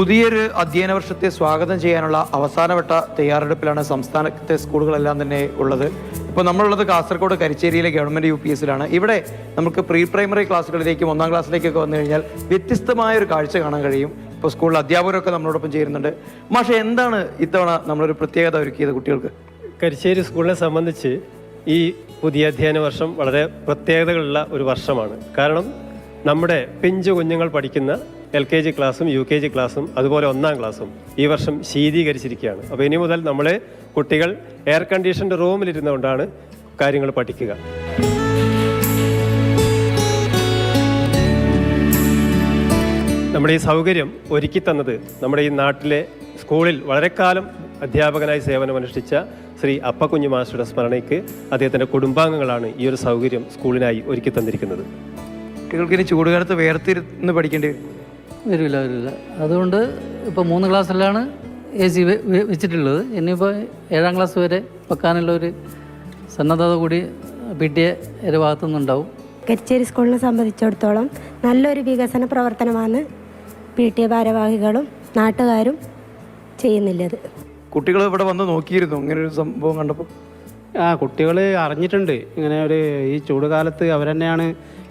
പുതിയൊരു അധ്യയന വർഷത്തെ സ്വാഗതം ചെയ്യാനുള്ള അവസാനവട്ട തയ്യാറെടുപ്പിലാണ് സംസ്ഥാനത്തെ സ്കൂളുകളെല്ലാം തന്നെ ഉള്ളത്. ഇപ്പോൾ നമ്മളുള്ളത് കാസർഗോഡ് കരിച്ചേരിയിലെ ഗവൺമെന്റ് യു പി എസിലാണ്. ഇവിടെ നമുക്ക് പ്രീ പ്രൈമറി ക്ലാസ്സുകളിലേക്കും ഒന്നാം ക്ലാസ്സിലേക്കൊക്കെ വന്നു കഴിഞ്ഞാൽ വ്യത്യസ്തമായ ഒരു കാഴ്ച കാണാൻ കഴിയും. ഇപ്പോൾ സ്കൂളിൽ അധ്യാപകരൊക്കെ നമ്മളോടൊപ്പം ചേരുന്നുണ്ട്. പക്ഷേ എന്താണ് ഇത്തവണ നമ്മളൊരു പ്രത്യേകത ഒരുക്കിയത് കുട്ടികൾക്ക്? കരിശ്ശേരി സ്കൂളിനെ സംബന്ധിച്ച് ഈ പുതിയ അധ്യയന വർഷം വളരെ പ്രത്യേകതകളുള്ള ഒരു വർഷമാണ്. കാരണം നമ്മുടെ പിഞ്ചു കുഞ്ഞുങ്ങൾ പഠിക്കുന്ന എൽ കെ ജി ക്ലാസ്സും യു കെ ജി ക്ലാസ്സും അതുപോലെ ഒന്നാം ക്ലാസ്സും ഈ വർഷം ശീതീകരിച്ചിരിക്കുകയാണ്. അപ്പോൾ ഇനി മുതൽ നമ്മൾ കുട്ടികൾ എയർ കണ്ടീഷൻഡ് റൂമിലിരുന്നുകൊണ്ടാണ് കാര്യങ്ങൾ പഠിക്കുക. നമ്മുടെ ഈ സൗകര്യം ഒരുക്കി തന്നത് നമ്മുടെ ഈ നാട്ടിലെ സ്കൂളിൽ വളരെ കാലം അധ്യാപകനായി സേവനമനുഷ്ഠിച്ച ശ്രീ അപ്പക്കുഞ്ഞു മാസ്റ്ററുടെ സ്മരണയ്ക്ക് അദ്ദേഹത്തിന്റെ കുടുംബാംഗങ്ങളാണ് ഈ ഒരു സൗകര്യം സ്കൂളിനായി ഒരുക്കി തന്നിരിക്കുന്നത്. കുട്ടികൾക്ക് ഇനി ചൂടുകാലത്ത് വേർത്തിരുന്ന് പഠിക്കേണ്ടി വരും. വരില്ല വരില്ല. അതുകൊണ്ട് ഇപ്പോൾ മൂന്ന് ക്ലാസ്സിലാണ് എ സി വെച്ചിട്ടുള്ളത്. ഇനിയിപ്പോൾ ഏഴാം ക്ലാസ് വരെ വെക്കാനുള്ള ഒരു സന്നദ്ധത കൂടി പി ടി എ ഭാഗത്തു നിന്നുണ്ടാവും കരിച്ചേരി സ്കൂളിനെ സംബന്ധിച്ചിടത്തോളം നല്ലൊരു വികസന പ്രവർത്തനമാണ് പി ടി എ ഭാരവാഹികളും നാട്ടുകാരും ചെയ്യുന്നില്ലത്. കുട്ടികൾ ഇവിടെ വന്ന് നോക്കിയിരുന്നു ഇങ്ങനെ ഒരു സംഭവം കണ്ടപ്പോൾ? ആ കുട്ടികൾ അറിഞ്ഞിട്ടുണ്ട്. ഇങ്ങനെ ഒരു ഈ ചൂടുകാലത്ത് അവർ തന്നെയാണ്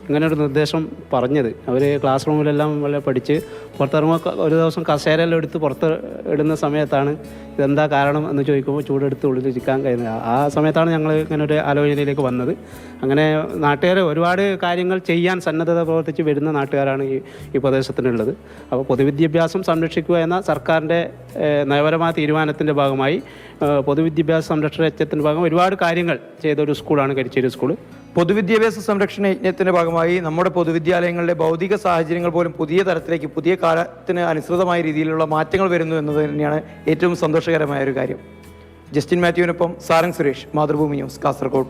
ഇങ്ങനെ ഒരു നിർദ്ദേശം പറഞ്ഞത്. അവർ ക്ലാസ് റൂമിലെല്ലാം വളരെ പഠിച്ച് പുറത്തിറങ്ങുമ്പോൾ ഒരു ദിവസം കസേരയെല്ലാം എടുത്ത് പുറത്ത് ഇടുന്ന സമയത്താണ് ഇതെന്താ കാരണം എന്ന് ചോദിക്കുമ്പോൾ ചൂടെടുത്ത് ഉള്ളിലിരിക്കാൻ കഴിയുന്നത്. ആ സമയത്താണ് ഞങ്ങൾ ഇങ്ങനെ ഒരു ആലോചനയിലേക്ക് വന്നത്. അങ്ങനെ നാട്ടുകാർ ഒരുപാട് കാര്യങ്ങൾ ചെയ്യാൻ സന്നദ്ധത പ്രവർത്തിച്ച് വരുന്ന നാട്ടുകാരാണ് ഈ ഈ പ്രദേശത്തിനുള്ളത്. അപ്പോൾ പൊതുവിദ്യാഭ്യാസം സംരക്ഷിക്കുക എന്ന സർക്കാരിന്റെ നയപരമായ തീരുമാനത്തിന്റെ ഭാഗമായി പൊതുവിദ്യാഭ്യാസ സംരക്ഷണ യജ്ഞത്തിന്റെ ഭാഗം ഒരുപാട് കാര്യങ്ങൾ ചെയ്ത ഒരു സ്കൂളാണ് കരിച്ചേരി സ്കൂൾ പൊതുവിദ്യാഭ്യാസ സംരക്ഷണ യജ്ഞത്തിന്റെ ഭാഗമായി നമ്മുടെ പൊതുവിദ്യാലയങ്ങളിലെ ഭൗതിക സാഹചര്യങ്ങൾ പോലും പുതിയ തരത്തിലേക്ക് പുതിയ കാലത്തിന് അനുസൃതമായ രീതിയിലുള്ള മാറ്റങ്ങൾ വരുന്നു എന്നത് തന്നെയാണ് ഏറ്റവും സന്തോഷകരമായ ഒരു കാര്യം. ജസ്റ്റിൻ മാത്യുവിനൊപ്പം സാരംഗ് സുരേഷ് മാതൃഭൂമി ന്യൂസ് കാസർഗോഡ്.